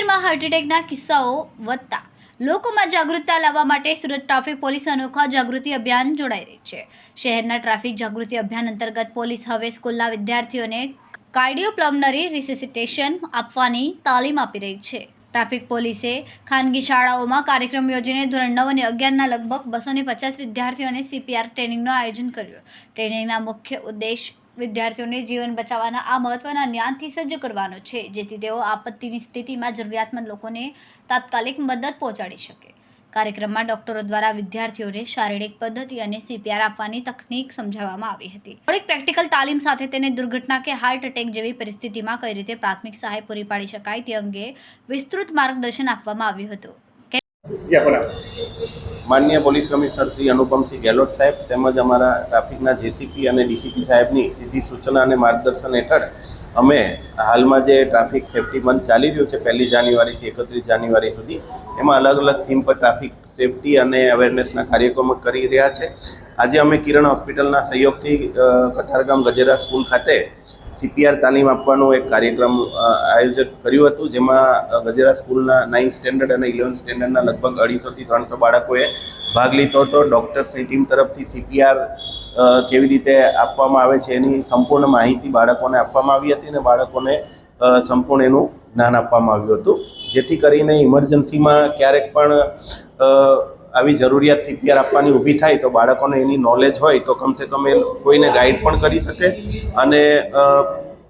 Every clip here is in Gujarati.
શહેરમાં હાર્ટ એટેકના કિસ્સાઓ વધતા. લોકોમાં જાગૃતતા લાવવા માટે સુરત ટ્રાફિક પોલીસ અનોખા જાગૃતિ અભિયાન જોડાઈ રહી છે. શહેરના ટ્રાફિક જાગૃતિ અભિયાન અંતર્ગત પોલીસ હવે સ્કૂલના વિદ્યાર્થીઓને કાર્ડિયોપ્લમનરી રિસિસિટેશન આપવાની તાલીમ આપી રહી છે. ટ્રાફિક પોલીસે ખાનગી શાળાઓમાં કાર્યક્રમ યોજીને ધોરણ નવ અને અગિયારના લગભગ બસો પચાસ વિદ્યાર્થીઓને સીપીઆર ટ્રેનિંગનું આયોજન કર્યું. ટ્રેનિંગના મુખ્ય ઉદ્દેશ વિદ્યાર્થીઓને જીવન બચાવવાના આ મહત્વના જ્ઞાનથી સજ્જ કરવાનો છે, જેથી તેઓ આપત્તિની સ્થિતિમાં જરૂરિયાતમંદ લોકોને તાત્કાલિક મદદ પહોંચાડી શકે. કાર્યક્રમમાં ડોક્ટરો દ્વારા વિદ્યાર્થીઓને શારીરિક પદ્ધતિ અને સીપીઆર આપવાની તકનીક સમજાવવામાં આવી હતી. થોડીક પ્રેક્ટિકલ તાલીમ સાથે તેને દુર્ઘટના કે હાર્ટ એટેક જેવી પરિસ્થિતિમાં કઈ રીતે પ્રાથમિક સહાય પૂરી પાડી શકાય તે અંગે વિસ્તૃત માર્ગદર્શન આપવામાં આવ્યું હતું. માનનીય પોલીસ કમિશનર શ્રી અનુપમસિંહ ગેહલોત સાહેબ તેમજ અમારા ટ્રાફિકના જેસીપી અને ડીસીપી સાહેબની સીધી સૂચના અને માર્ગદર્શન હેઠળ અમે હાલમાં જે ટ્રાફિક સેફટી મંથ ચાલી રહ્યું છે, પહેલી જાન્યુઆરીથી એકત્રીસ જાન્યુઆરી સુધી, એમાં અલગ અલગ થીમ પર ટ્રાફિક સેફટી અને અવેરનેસના કાર્યક્રમો કરી રહ્યા છે. આજે અમે કિરણ હોસ્પિટલના સહયોગથી કઠારગામ ગજેરા સ્કૂલ ખાતે સીપીઆર તાલીમ આપવાનો એક કાર્યક્રમ આયોજિત કર્યું હતું, જેમાં ગજેરા સ્કૂલના નાઇન્થ સ્ટેન્ડર્ડ અને ઇલેવન્થ સ્ટેન્ડર્ડના લગભગ અઢીસોથી ત્રણસો બાળકોએ ભાગ લીધો હતો. ડૉક્ટર્સની ટીમ તરફથી સીપીઆર કેવી રીતે આપવામાં આવે છે એની સંપૂર્ણ માહિતી બાળકોને આપવામાં આવી હતી અને બાળકોને સંપૂર્ણ એનું જ્ઞાન આપવામાં આવ્યું હતું. જેથી કરીને ઇમરજન્સીમાં ક્યારેક પણ આવી જરૂરિયાત સીપીઆર આપવાની ઊભી થાય તો બાળકોને એની નોલેજ હોય તો કમસે કમ એ કોઈને ગાઈડ પણ કરી શકે અને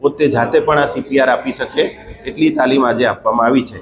પોતે જાતે પણ આ સીપીઆર આપી શકે. એટલી તાલીમ આજે આપવામાં આવી છે.